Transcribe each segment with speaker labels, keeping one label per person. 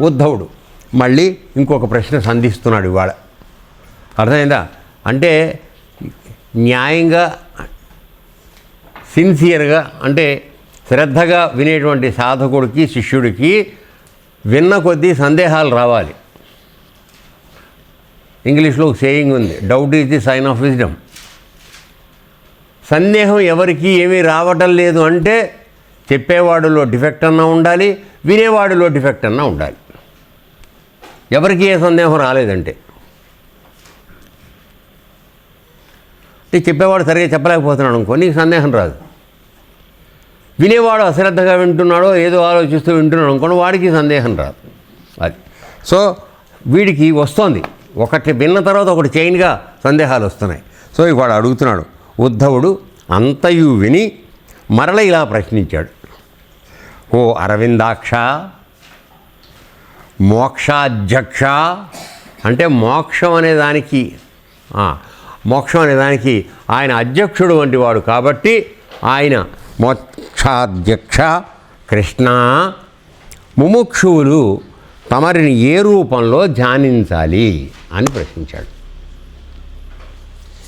Speaker 1: ఉద్ధవుడు. మళ్ళీ ఇంకొక ప్రశ్న సంధిస్తున్నాడు ఇవాళ. అర్థమైందా? అంటే న్యాయంగా సిన్సియర్గా అంటే శ్రద్ధగా వినేటువంటి సాధకుడికి శిష్యుడికి విన్న కొద్దీ సందేహాలు రావాలి. ఇంగ్లీష్లో ఒక సేయింగ్ ఉంది doubt is the sign of wisdom సందేహం ఎవరికి ఏమీ రావటం లేదు అంటే చెప్పేవాడిలో డిఫెక్ట్ అన్నా ఉండాలి వినేవాడిలో డిఫెక్ట్ అన్నా ఉండాలి. ఎవరికి ఏ సందేహం రాలేదంటే. అంటే చెప్పేవాడు సరిగా చెప్పలేకపోతున్నాడు అనుకో నీకు సందేహం రాదు. వినేవాడు అశ్రద్ధగా వింటున్నాడో ఏదో ఆలోచిస్తూ వింటున్నాడు అనుకోండి వాడికి సందేహం రాదు. అది. సో వీడికి వస్తోంది. ఒకటి విన్న తర్వాత ఒకటి చైన్గా సందేహాలు వస్తున్నాయి. సో ఇక వాడు అడుగుతున్నాడు ఉద్ధవుడు అంతయు విని మరల ఇలా ప్రశ్నించాడు. ఓ అరవిందాక్ష మోక్షాధ్యక్ష అంటే మోక్షం అనే దానికి మోక్షం అనే దానికి ఆయన అధ్యక్షుడు వంటి వాడు కాబట్టి ఆయన మోక్షాధ్యక్ష కృష్ణ ముముక్షువులు తమరిని ఏ రూపంలో ధ్యానించాలి అని ప్రశ్నించాడు.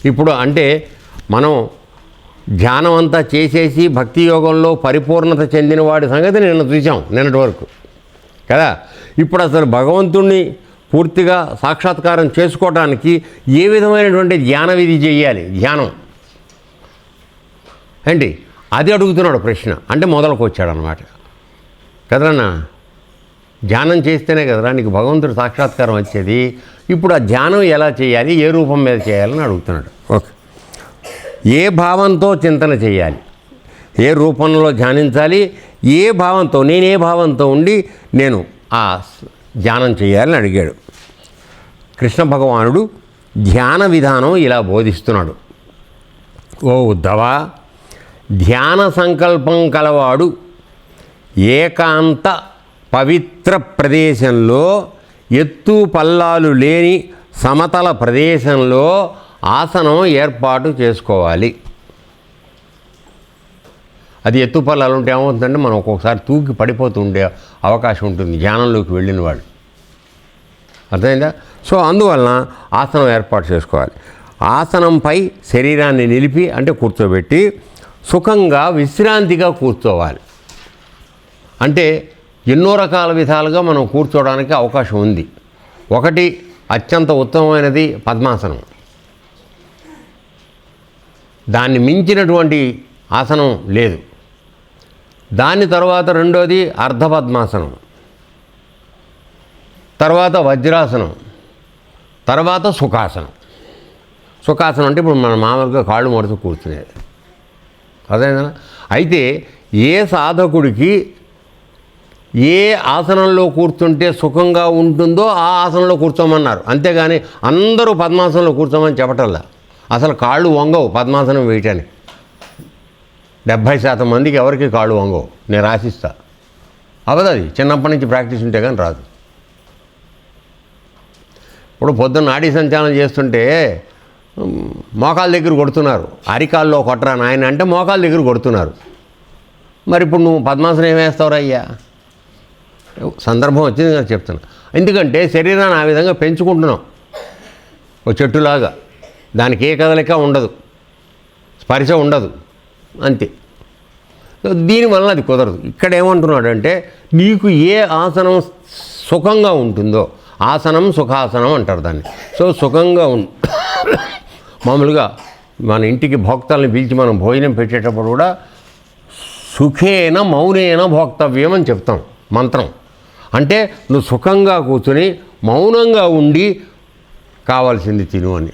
Speaker 1: ఇప్పుడు అంటే మనం ధ్యానం అంతా చేసేసి భక్తి యోగంలో పరిపూర్ణత చెందిన వాడి సంగతి నిన్న చూసాం నిన్నటి వరకు. కదా? ఇప్పుడు అసలు భగవంతుణ్ణి పూర్తిగా సాక్షాత్కారం చేసుకోవడానికి ఏ విధమైనటువంటి ధ్యాన విధి చేయాలి? ధ్యానం. ఏంటి? అది అడుగుతున్నాడు ప్రశ్న. అంటే మొదలకు వచ్చాడు అనమాట కదరన్నా ధ్యానం చేస్తేనే కదరా నీకు భగవంతుడు సాక్షాత్కారం వచ్చేది. ఇప్పుడు ఆ ధ్యానం ఎలా చేయాలి? ఏ రూపం మీద చేయాలని అడుగుతున్నాడు. ఓకే. ఏ భావంతో చింతన చేయాలి? ఏ రూపంలో ధ్యానించాలి? ఏ భావంతో నేనే భావంతో ఉండి నేను ఆ ధ్యానం చేయాలని అడిగాడు. కృష్ణ భగవానుడు ధ్యాన విధానం ఇలా బోధిస్తున్నాడు. ఓ ఉద్ధవా ధ్యాన సంకల్పం కలవాడు ఏకాంత పవిత్ర ప్రదేశంలో ఎత్తు పల్లాలు లేని సమతల ప్రదేశంలో ఆసనం ఏర్పాటు చేసుకోవాలి. అది ఎత్తు పల్లాలు ఉంటే ఏమవుతుందంటే మనం ఒక్కొక్కసారి తూకి పడిపోతూ ఉండే అవకాశం ఉంటుంది ధ్యానంలోకి వెళ్ళిన వాళ్ళు. అర్థమైందా? సో అందువలన ఆసనం ఏర్పాటు చేసుకోవాలి. ఆసనంపై శరీరాన్ని నిలిపి అంటే కూర్చోబెట్టి సుఖంగా విశ్రాంతిగా కూర్చోవాలి. అంటే ఎన్నో రకాల విధాలుగా మనం కూర్చోవడానికి అవకాశం ఉంది. ఒకటి అత్యంత ఉత్తమమైనది పద్మాసనం. దాన్ని మించినటువంటి ఆసనం లేదు. దాని తర్వాత రెండోది అర్ధపద్మాసనం. తర్వాత వజ్రాసనం. తర్వాత సుఖాసనం. సుఖాసనం అంటే ఇప్పుడు మన మామూలుగా కాళ్ళు ముడుతూ కూర్చునేది అదేనా? అయితే ఏ సాధకుడికి ఏ ఆసనంలో కూర్చుంటే సుఖంగా ఉంటుందో ఆ ఆసనంలో కూర్చోమన్నారు. అంతేగాని అందరూ పద్మాసనంలో కూర్చోమని చెప్పటల్లా. అసలు కాళ్ళు వంగవు పద్మాసనం వేయటానికి. డెబ్భై శాతం మందికి ఎవరికి కాళ్ళు వంగవు. నేను ఆశిస్తా అవదు అది. చిన్నప్పటి నుంచి ప్రాక్టీస్ ఉంటే కానీ రాదు. ఇప్పుడు పొద్దున్న నాడీ సంచాలనం చేస్తుంటే మోకాల దగ్గర కొడుతున్నారు. అరికాల్లో కొట్టరా నాయన అంటే మోకాల దగ్గర కొడుతున్నారు. మరి ఇప్పుడు నువ్వు పద్మాసనం ఏమేస్తావురా అయ్యా? సందర్భం వచ్చింది కదా చెప్తున్నా. ఎందుకంటే శరీరాన్ని ఆ విధంగా పెంచుకుంటున్నాం. ఓ చెట్టులాగా. దానికి ఏ కదలిక ఉండదు. స్పర్శ ఉండదు. అంతే. దీనివల్ల అది కుదరదు. ఇక్కడ ఏమంటున్నాడంటే నీకు ఏ ఆసనం సుఖంగా ఉంటుందో ఆసనం సుఖాసనం అంటారు దాన్ని. సో సుఖంగా ఉం మామూలుగా మన ఇంటికి భోక్తల్ని పిలిచి మనం భోజనం పెట్టేటప్పుడు కూడా సుఖేన మౌనేన భోక్తవ్యం అని చెప్తాం మంత్రం. అంటే నువ్వు సుఖంగా కూర్చుని మౌనంగా ఉండి కావాల్సింది తిను అని.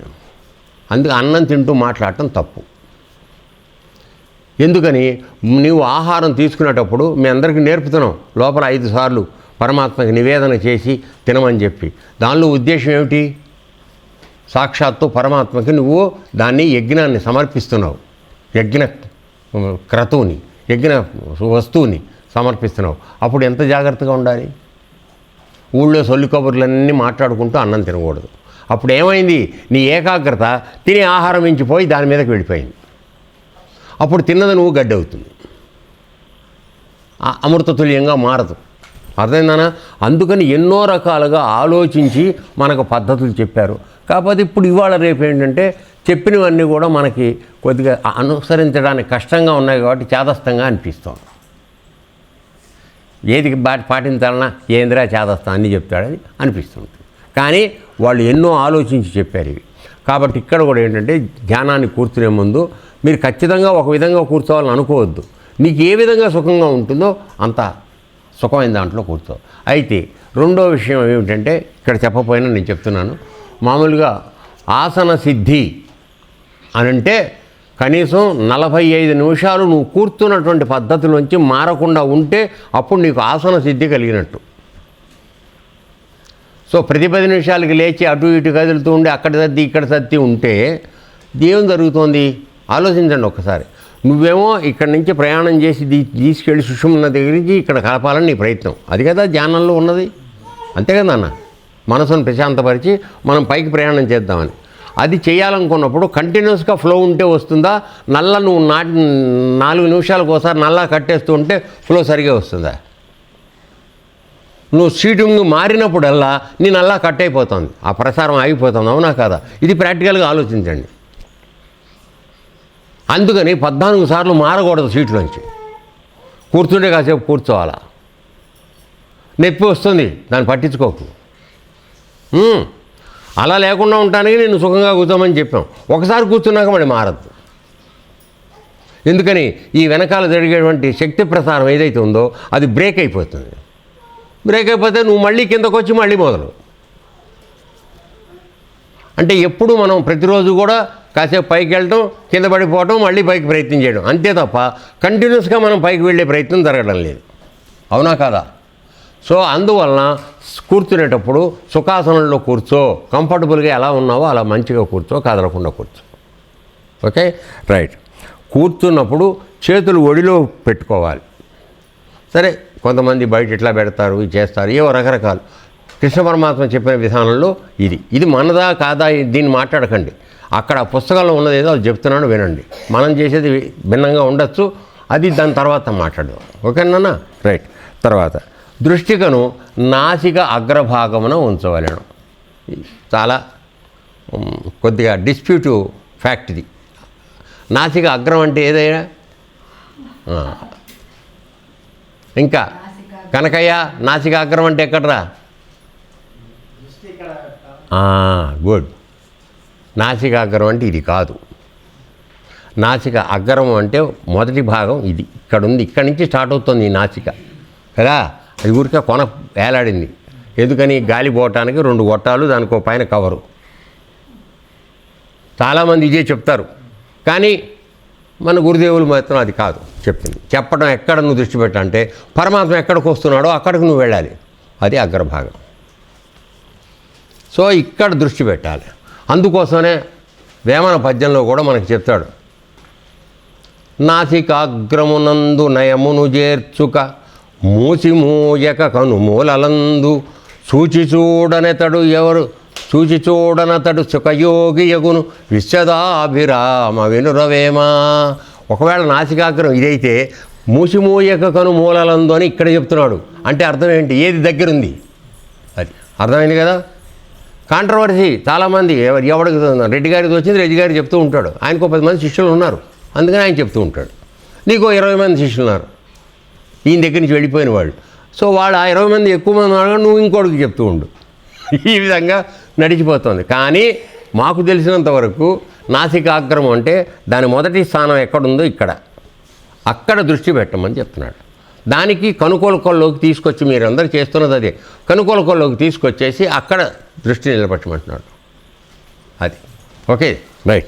Speaker 1: అందుకే అన్నం తింటూ మాట్లాడటం తప్పు. ఎందుకని నువ్వు ఆహారం తీసుకునేటప్పుడు మీ అందరికీ నేర్పుతున్నాం. లోపల ఐదు సార్లు పరమాత్మకి నివేదన చేసి తినమని చెప్పి. దానిలో ఉద్దేశం ఏమిటి? సాక్షాత్తు పరమాత్మకి నువ్వు దాన్ని యజ్ఞాన్ని సమర్పిస్తున్నావు. యజ్ఞ క్రతువుని యజ్ఞ వస్తువుని సమర్పిస్తున్నావు. అప్పుడు ఎంత జాగ్రత్తగా ఉండాలి? ఊళ్ళో సొల్లి కబుర్లన్నీ మాట్లాడుకుంటూ అన్నం తినకూడదు. అప్పుడు ఏమైంది? నీ ఏకాగ్రత తినే ఆహారం మించిపోయి దాని మీదకి వెళ్ళిపోయింది. అప్పుడు తిన్నది నువ్వు గడ్డి అవుతుంది. ఆ అమృతతుల్యంగా మారదు. అర్థమైందనా అందుకని ఎన్నో రకాలుగా ఆలోచించి మనకు పద్ధతులు చెప్పారు. కాకపోతే ఇప్పుడు ఇవాళ రేపు ఏంటంటే చెప్పినవన్నీ కూడా మనకి కొద్దిగా అనుసరించడానికి కష్టంగా ఉన్నాయి కాబట్టి చేదస్తంగా అనిపిస్తుంది. ఏది బాటి పాటించాలన్నా ఏందిరా చేదస్తా అన్నీ చెప్తాడని అనిపిస్తుంది కానీ వాళ్ళు ఎన్నో ఆలోచించి చెప్పారు ఇవి. కాబట్టి ఇక్కడ కూడా ఏంటంటే ధ్యానాన్ని కూర్చునే ముందు మీరు ఖచ్చితంగా ఒక విధంగా కూర్చోవాలని అనుకోవద్దు. నీకు ఏ విధంగా సుఖంగా ఉంటుందో అంత సుఖమైన దాంట్లో కూర్చో. అయితే రెండో విషయం ఏమిటంటే ఇక్కడ చెప్పపోయినా నేను చెప్తున్నాను. మామూలుగా ఆసన సిద్ధి అని అంటే కనీసం నలభై ఐదు నిమిషాలు నువ్వు కూర్చున్నటువంటి పద్ధతిలోంచి మారకుండా ఉంటే అప్పుడు నీకు ఆసన సిద్ధి కలిగినట్టు. సో ప్రతి పది నిమిషాలకి లేచి అటు ఇటు కదులుతూ ఉండి అక్కడ సర్ది ఇక్కడ సర్ది ఉంటే ఏం జరుగుతోంది? ఆలోచించండి ఒక్కసారి. నువ్వేమో ఇక్కడ నుంచి ప్రయాణం చేసి దీ తీసుకెళ్ళి సుషుమ్న దగ్గర నుంచి ఇక్కడ కలపాలని నీ ప్రయత్నం. అది కదా ధ్యానంలో ఉన్నది. అంతే కదా అన్న? మనసును ప్రశాంతపరిచి మనం పైకి ప్రయాణం చేద్దామని. అది చేయాలనుకున్నప్పుడు కంటిన్యూస్గా ఫ్లో ఉంటే వస్తుందా? నల్ల నువ్వు నాటి నాలుగు నిమిషాలకు ఒకసారి నల్లా కట్టేస్తూ ఉంటే ఫ్లో సరిగా వస్తుందా? నువ్వు సీటింగ్ మారినప్పుడల్లా నేను నల్లా కట్ అయిపోతుంది ఆ ప్రసారం ఆగిపోతుంది అవునా కాదా? ఇది ప్రాక్టికల్గా ఆలోచించండి. అందుకని పద్నాలుగు సార్లు మారకూడదు సీట్లోంచి. కూర్చుంటే కాసేపు కూర్చోవాలా? నొప్పి వస్తుంది దాన్ని పట్టించుకోకు. అలా లేకుండా ఉండటానికి నేను సుఖంగా కూర్చోమని చెప్పాం. ఒకసారి కూర్చున్నాక మళ్ళీ మారద్దు. ఎందుకని ఈ వెనకాల జరిగేటువంటి శక్తి ప్రసారం ఏదైతే ఉందో అది బ్రేక్ అయిపోతుంది. బ్రేక్ అయిపోతే నువ్వు మళ్ళీ కిందకు వచ్చి మళ్ళీ మొదలు. అంటే ఎప్పుడు మనం ప్రతిరోజు కూడా కాసేపు పైకి వెళ్ళటం కింద పడిపోవటం మళ్ళీ పైకి ప్రయత్నం చేయడం. అంతే తప్ప కంటిన్యూస్గా మనం పైకి వెళ్ళే ప్రయత్నం జరగడం లేదు. అవునా కాదా? సో అందువలన కూర్చునేటప్పుడు సుఖాసనంలో కూర్చో కంఫర్టబుల్గా ఎలా ఉన్నావో అలా మంచిగా కూర్చో కదలకుండా కూర్చో. ఓకే? రైట్. కూర్చున్నప్పుడు చేతులు ఒడిలో పెట్టుకోవాలి. సరే కొంతమంది బయట ఇట్లా పెడతారు ఇది చేస్తారు ఏవో రకరకాలు. కృష్ణ పరమాత్మ చెప్పిన విధానంలో ఇది. ఇది మనదా కాదా దీన్ని మాట్లాడకండి. అక్కడ పుస్తకంలో ఉన్నది ఏదో అది చెప్తున్నాను వినండి. మనం చేసేది భిన్నంగా ఉండొచ్చు. అది దాని తర్వాత మాట్లాడదాం. ఓకేనా రైట్. తర్వాత దృష్టికను నాసిక అగ్రభాగమున ఉంచవలను. చాలా కొద్దిగా డిస్ప్యూటివ్ ఫ్యాక్ట్ ఇది. నాసిక అగ్రం అంటే ఏదైనా? ఇంకా కనకయ్య నాసికాగ్రం అంటే ఎక్కడరా? గుడ్. నాసికాగ్రం అంటే ఇది కాదు. నాసిక అగ్రం అంటే మొదటి భాగం ఇది. ఇక్కడ ఉంది ఇక్కడ నుంచి స్టార్ట్ అవుతుంది ఈ నాసిక. కదా? అది ఊరికే కొన వేలాడింది. ఎందుకని? గాలి పోవటానికి రెండు గొట్టాలు దానికి పైన కవరు. చాలామంది ఇదే చెప్తారు. కానీ మన గురుదేవులు మాత్రం అది కాదు చెప్పింది. చెప్పడం ఎక్కడ నువ్వు దృష్టి పెట్టంటే పరమాత్మ ఎక్కడికి వస్తున్నాడో అక్కడికి నువ్వు వెళ్ళాలి. అది అగ్రభాగం. సో ఇక్కడ దృష్టి పెట్టాలి. అందుకోసమే వేమన పద్యంలో కూడా మనకి చెప్తాడు. నాసికాగ్రమునందు నయమును చేర్చుక మూసి మూయక కనుమూలలందు సూచి చూడనెతడు ఎవరు? చూచి చూడనతడు సుఖయోగి యగును విశ్వదాభిరామ వినురవేమా ఒకవేళ నాసికాగ్రం ఇదైతే మూసి మూయక కనుమూలలందు అని ఇక్కడ చెప్తున్నాడు. అంటే అర్థం ఏంటి ఏది దగ్గరుంది? అది. అర్థమైంది కదా? కాంట్రవర్సీ చాలామంది ఎవరు ఎవడికి రెడ్డి గారికి వచ్చింది రెడ్డి గారికి చెప్తూ ఉంటాడు. ఆయనకు పది మంది శిష్యులు ఉన్నారు. అందుకని ఆయన చెప్తూ ఉంటాడు. నీకు ఇరవై మంది శిష్యులు ఉన్నారు. ఈయన దగ్గర నుంచి వెళ్ళిపోయిన వాళ్ళు. సో వాళ్ళు ఆ ఇరవై మంది ఎక్కువ మంది ఉన్నాడు నువ్వు ఇంకోటికి చెప్తూ ఉండు. ఈ విధంగా నడిచిపోతుంది. కానీ మాకు తెలిసినంత వరకు నాసికాగ్రమం అంటే దాని మొదటి స్థానం ఎక్కడుందో ఇక్కడ. అక్కడ దృష్టి పెట్టమని చెప్తున్నాడు. దానికి కనుకొలకొల్లోకి తీసుకొచ్చి మీరు చేస్తున్నది అదే. కనుకొలకొల్లోకి తీసుకొచ్చేసి అక్కడ దృష్టి నిలబెట్టమంటున్నాడు. అది. ఓకే? రైట్.